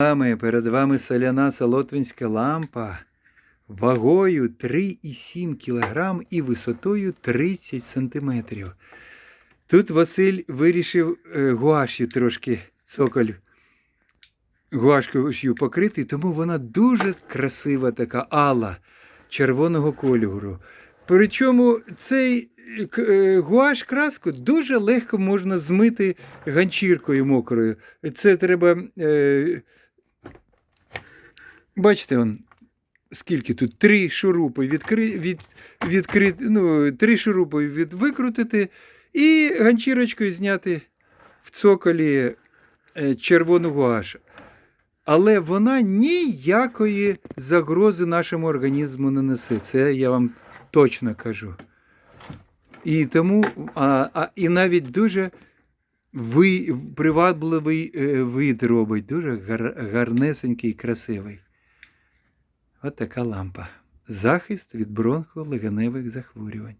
Перед вами соляна солотвинська лампа вагою 3,7 кг і висотою 30 см. Тут Василь вирішив е, гуашю трошки цоколь гуашкою покрити, тому вона дуже красива, така ала червоного кольору. Причому цей е, е, гуаш краску дуже легко можна змити ганчіркою мокрою. Це треба. Бачите, он, скільки тут? Три шурупи відкри, від, відкри, ну, три шурупи від, викрутити і ганчірочкою зняти в цоколі е, червону гуаш. Але вона ніякої загрози нашому організму не несе. Це я вам точно кажу. І тому, а, а, і навіть дуже ви, привабливий е, вид робить, дуже гар, гарнесенький, красивий. От така лампа. Захист від бронхолегеневих захворювань.